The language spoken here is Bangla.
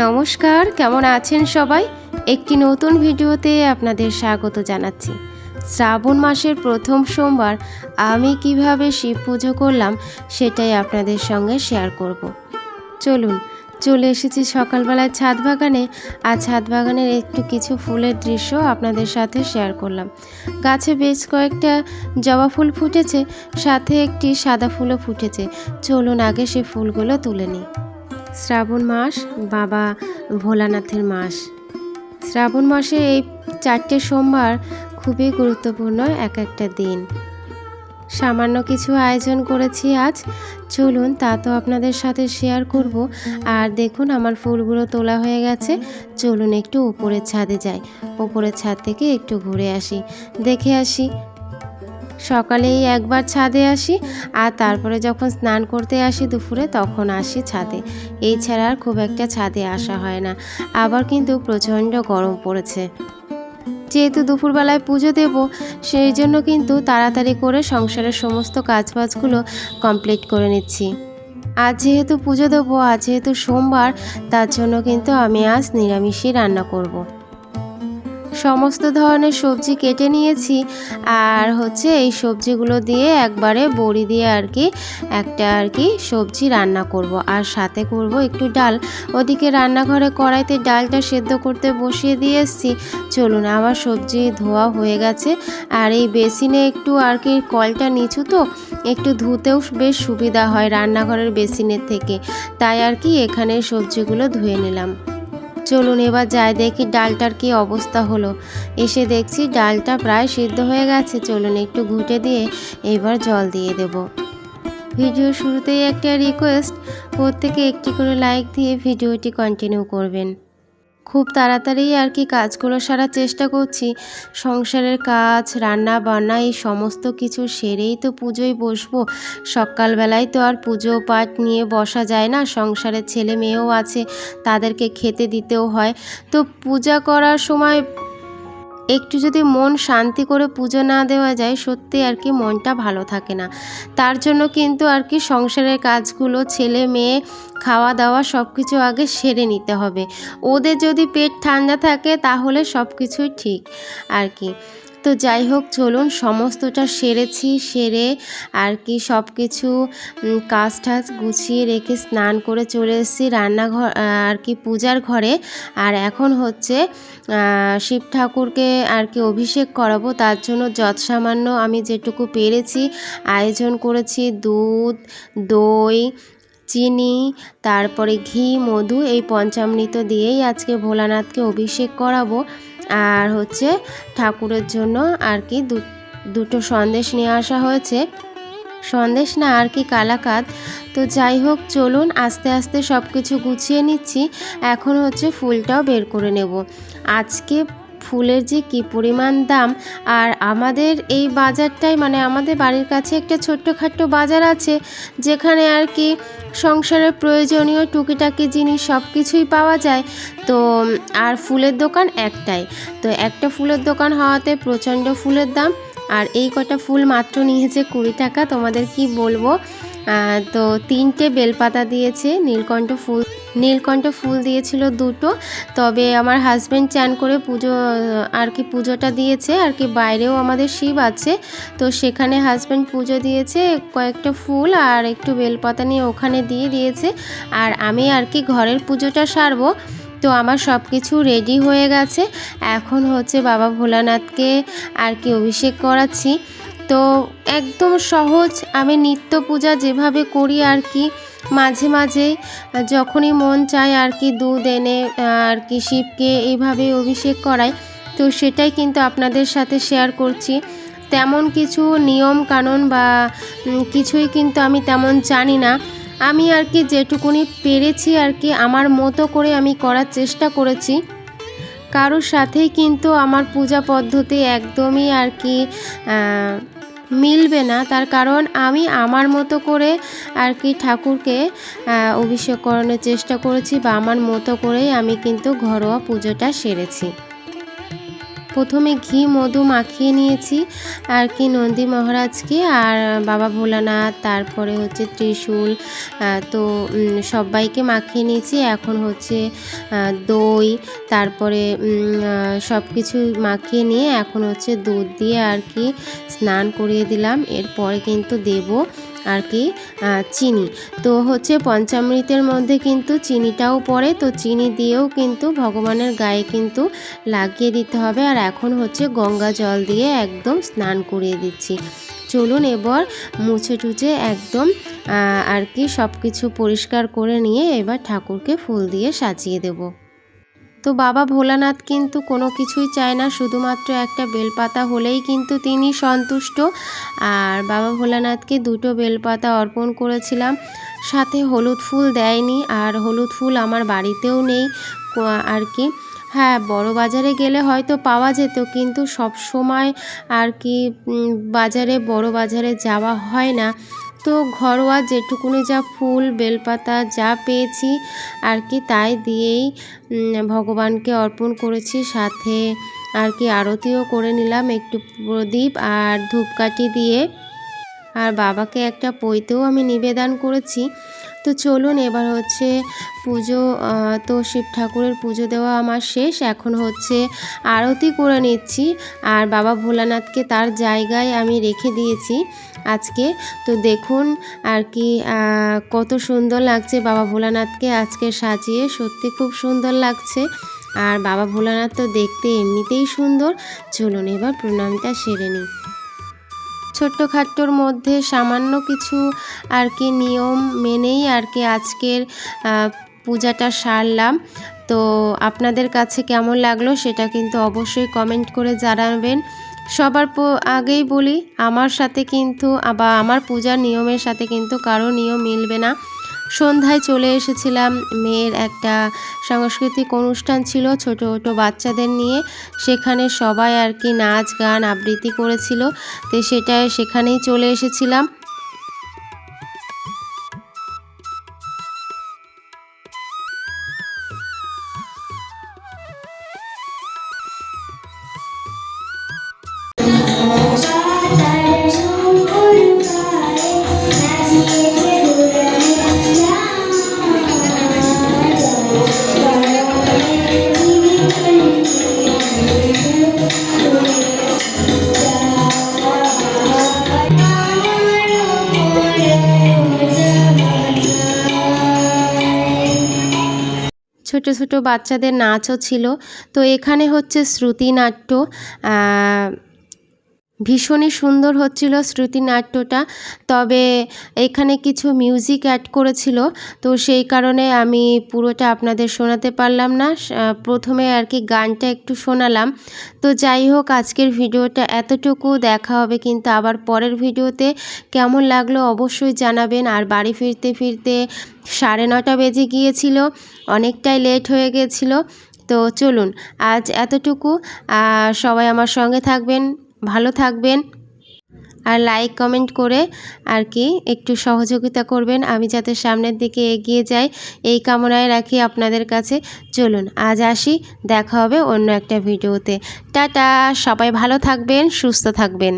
নমস্কার, কেমন আছেন সবাই? একটি নতুন ভিডিওতে আপনাদের স্বাগত জানাচ্ছি। শ্রাবণ মাসের প্রথম সোমবার আমি কীভাবে শিব পুজো করলাম সেটাই আপনাদের সঙ্গে শেয়ার করব। চলুন, চলে এসেছি সকালবেলায় ছাদ বাগানে। আর ছাদ বাগানের একটু কিছু ফুলের দৃশ্য আপনাদের সাথে শেয়ার করলাম। গাছে বেশ কয়েকটা জবা ফুল ফুটেছে, সাথে একটি সাদা ফুলও ফুটেছে। চলুন আগে সে ফুলগুলো তুলে নিই। শ্রাবণ মাস, বাবা ভোলানাথের মাস। শ্রাবণ মাসে এই চারটে সোমবার খুবই গুরুত্বপূর্ণ এক একটা দিন। সামান্য কিছু আয়োজন করেছি আজ। চলুন, তা তো আপনাদের সাথে শেয়ার করব। আর দেখুন, আমার ফুলগুলো তোলা হয়ে গেছে। চলুন, একটু উপরের ছাদে যাই। উপরের ছাদ থেকে একটু ঘুরে আসি। দেখে আসি সকালেই একবার ছাদে আসি আর তারপরে যখন স্নান করতে আসি দুপুরে তখন আসি ছাদে। এই ছাড়া আর খুব একটা ছাদে আসা হয় না। আবার কিন্তু প্রচণ্ড গরম পড়েছে। যেহেতু দুপুরবেলায় পুজো দেব, সেই জন্য কিন্তু তাড়াতাড়ি করে সংসারের সমস্ত কাজবাজগুলো কমপ্লিট করে নিচ্ছি। আজ যেহেতু পুজো দেবো, আজ যেহেতু সোমবার, তার জন্য কিন্তু আমি আজ নিরামিষই রান্না করব। সমস্ত ধরনের সবজি কেটে নিয়েছি আর হচ্ছে এই সবজিগুলো দিয়ে একবারে বড়ি দিয়ে আর কি একটা আর কি সবজি রান্না করব। আর সাথে করব একটু ডাল। ওদিকে রান্নাঘরে কড়াইতে ডালটা সেদ্ধ করতে বসিয়ে দিয়ে এসেছি। চলুন, আমার সবজি ধোয়া হয়ে গেছে। আর এই বেসিনে একটু আর কি কলটা নিচু তো, একটু ধুতেও বেশ সুবিধা হয় রান্নাঘরের বেসিনের থেকে। তাই আর কি এখানে সবজিগুলো ধুয়ে নিলাম। চলুন এবার যাই দেখি ডালটার কি অবস্থা হলো। এসে দেখছি ডালটা প্রায় সিদ্ধ হয়ে গেছে। চলুন একটু ঘুটে দিয়ে এবার জল দিয়ে দেব। ভিডিও শুরুতেই একটা রিকোয়েস্ট প্রত্যেকে একটি করে লাইক দিয়ে ভিডিওটি কন্টিনিউ করবেন। খুব তাড়াতাড়ি আর কি কাজগুলো সারার চেষ্টা করছি। সংসারের কাজ, রান্না বান্না, এই সমস্ত কিছু সেরেই তো পুজোয় বসবো। সকালবেলায় তো আর পুজো পাঠ নিয়ে বসা যায় না। সংসারের ছেলে মেয়েও আছে, তাদেরকে খেতে দিতেও হয়। তো পূজা করার সময় একটু যদি মন শান্তি করে পুজো না দেওয়া যায়, সত্যি আর কি মনটা ভালো থাকে না। তার জন্য কিন্তু আর কি সংসারের কাজগুলো, ছেলে, মেয়ে খাওয়া দাওয়া সব কিছু আগে সেরে নিতে হবে। ওদের যদি পেট ঠান্ডা থাকে, তাহলে সব কিছুই ঠিক আর কি। তো যাই হোক, চলুন সমস্তটা সেরেছি, সেরে আর কি সব কিছু কাজ টাজ গুছিয়ে রেখে স্নান করে চলে এসেছি রান্নাঘর আর কি পূজার ঘরে। আর এখন হচ্ছে শিব ঠাকুরকে আর কি অভিষেক করাবো। তার জন্য যৎ সামান্য আমি যেটুকু পেরেছি, আয়োজন করেছি দুধ, দই চিনি, তারপরে ঘি, মধু এই পঞ্চামৃত দিয়েই আজকে ভোলানাথকে অভিষেক করাবো। আর হচ্ছে ঠাকুরের জন্য আর কি দুটো সন্দেশ নিয়ে আসা হয়েছে। সন্দেশ না আর কি কালাকাত। তো যাই হোক, চলুন আস্তে আস্তে সব কিছু গুছিয়ে নিচ্ছি। এখন হচ্ছে ফুলটাও বের করে নেব। আজকে ফুলের যে কি পরিমাণ দাম, আর আমাদের এই বাজারটাই মানে আমাদের বাড়ির কাছে একটা ছোট্টখাট্ট বাজার আছে, যেখানে আর কি সংসারের প্রয়োজনীয় টুকিটাকি জিনিস সব কিছুই পাওয়া যায়। তো, আর ফুলের দোকান একটাই। তো একটা ফুলের দোকান হওয়াতে প্রচণ্ড ফুলের দাম, আর এই কটা ফুল মাত্র নিয়েছে কুড়ি টাকা, তোমাদের কি বলব? তো তিনটে বেলপাতা দিয়েছে, নীলকণ্ঠ ফুল নীলকণ্ঠ ফুল দিয়েছিল দুটো, তবে আমার হাজব্যান্ড চান করে পুজো, আর কি পুজোটা দিয়েছে, আর কি বাইরেও আমাদের শিব আছে, তো সেখানে হাজব্যান্ড পুজো দিয়েছে কয়েকটা ফুল আর একটু বেলপাতা নিয়ে ওখানে দিয়ে দিয়েছে, আর আমি আর কি ঘরের পুজোটা সারবো, তো আমার সব কিছু রেডি হয়ে গেছে, এখন হচ্ছে বাবা ভোলানাথকে আর কি অভিষেক করাচ্ছি, তো একদম সহজ আমি নিত্য পূজা যেভাবে করি আর কি মাঝে মাঝে যখনই মন চায় আর কি দুধ এনে, আর কি শিবকে এইভাবে অভিষেক করাই তো সেটাই কিন্তু আপনাদের সাথে শেয়ার করছি। তেমন কিছু নিয়ম কানুন বা কিছুই কিন্তু আমি তেমন জানি না। আমি আর কি যেটুকুনি পেরেছি আর কি আমার মতো করে আমি করার চেষ্টা করেছি। কারোর সাথেই কিন্তু আমার পূজা পদ্ধতি একদমই আর কি মিলবে না। তার কারণ আমি আমার মতো করে আর কি ঠাকুরকে অভিষেক করানোর চেষ্টা করেছি বা আমার মতো করেই আমি কিন্তু ঘরোয়া পুজোটা সেরেছি। প্রথমে ঘি, মধু মাখিয়ে নিয়েছি, আর কি নন্দী মহারাজকে, আর বাবা ভোলানাথ, তারপরে হচ্ছে ত্রিশূল তো সবাইকে মাখিয়ে নিয়েছি। এখন হচ্ছে দই, তারপরে সব কিছু মাখিয়ে নিয়ে এখন হচ্ছে দুধ দিয়ে আর কি স্নান করিয়ে দিলাম। এরপরে কিন্তু দেব আর কি চিনি। তো হচ্ছে পঞ্চামৃতের মধ্যে কিন্তু চিনিটাও পড়ে, তো চিনি দিয়েও কিন্তু ভগবানের গায়ে কিন্তু লাগিয়ে দিতে হবে। আর এখন হচ্ছে গঙ্গা জল দিয়ে একদম স্নান করিয়ে দিচ্ছি। চলুন এবার মুছে টুছে একদম আর কি সব কিছু পরিষ্কার করে নিয়ে এবার ঠাকুরকে ফুল দিয়ে সাজিয়ে দেবো। তো বাবা ভোলানাথ কিন্তু কোনো কিছুই চায় না, শুধুমাত্র একটা বেলপাতা হলেই কিন্তু তিনি সন্তুষ্ট। আর বাবা ভোলানাথকে দুটো বেলপাতা অর্পণ করেছিলাম। সাথে হলুদ ফুল দেয়নি, আর হলুদ ফুল আমার বাড়িতেও নেই আর কি। হ্যাঁ বড় বাজারে গেলে হয়তো পাওয়া যেত, কিন্তু সব সময় আর কি বাজারে, বড় বাজারে যাওয়া হয় না। তো ঘরোয়া যেটুকুনি যা ফুল, বেলপাতা যা পেয়েছি আর কি তাই দিয়েই ভগবানকে অর্পণ করেছি। সাথে আর কি আরতিও করে নিলাম একটু প্রদীপ আর ধূপকাঠি দিয়ে। আর বাবাকে একটা পৈতেও আমি নিবেদন করেছি। তো চলুন এবার হচ্ছে পুজো তো শিব ঠাকুরের পুজো দেওয়া আমার শেষ। এখন হচ্ছে আরতি করে নিচ্ছি। আর বাবা ভোলানাথকে তার জায়গায় আমি রেখে দিয়েছি আজকে। তো দেখুন আর কি কত সুন্দর লাগছে বাবা ভোলানাথকে আজকে সাজিয়ে। সত্যি খুব সুন্দর লাগছে। আর বাবা ভোলানাথ তো দেখতে এমনিতেই সুন্দর। চলুন এবার প্রণামটা সেরে নিই। ছোট্টখাট্টোর মধ্যে সামান্য কিছু আর কি নিয়ম মেনেই আর কি আজকের পূজাটা সারলাম। তো আপনাদের কাছে কেমন লাগল সেটা কিন্তু অবশ্যই কমেন্ট করে জানাবেন। সবার আগেই বলি, আমার সাথে কিন্তু, বা আমার পূজার নিয়মের সাথে কিন্তু কারও নিয়ম মিলবে না। সন্ধ্যায় চলে এসেছিলাম। মেয়ের একটা সাংস্কৃতিক অনুষ্ঠান ছিল ছোট ছোট বাচ্চাদের নিয়ে। সেখানে সবাই আর কি নাচ, গান আবৃত্তি করেছিল। তো সেটাই সেখানেই চলে এসেছিলাম। ছোট ছোট বাচ্চাদের নাচও ছিল। তো এখানে হচ্ছে শ্রুতি নাট্য ভীষণই সুন্দর হচ্ছিল শ্রুতি নাট্যটা তবে এখানে কিছু মিউজিক অ্যাড করেছিল, তো সেই কারণে আমি পুরোটা আপনাদের শোনাতে পারলাম না। প্রথমে আর কি গানটা একটু শোনালাম। তো যাই হোক, আজকের ভিডিওটা এতটুকু। দেখা হবে কিন্তু আবার পরের ভিডিওতে। কেমন লাগল অবশ্যই জানাবেন। আর বাড়ি ফিরতে ফিরতে সাড়ে নটা বেজে গিয়েছিল, অনেকটাই লেট হয়ে গেছিল। তো চলুন, আজ এতটুকু। সবাই আমার সঙ্গে থাকবেন। ভালো থাকবেন। আর লাইক কমেন্ট করে আর কি একটু সহযোগিতা করবেন। আমি যাতে সামনের দিকে এগিয়ে যাই, এই কামনায় রাখি আপনাদের কাছে। চলুন, আজ আসি। দেখা হবে অন্য একটা ভিডিওতে টাটা, সবাই ভালো থাকবেন, সুস্থ থাকবেন।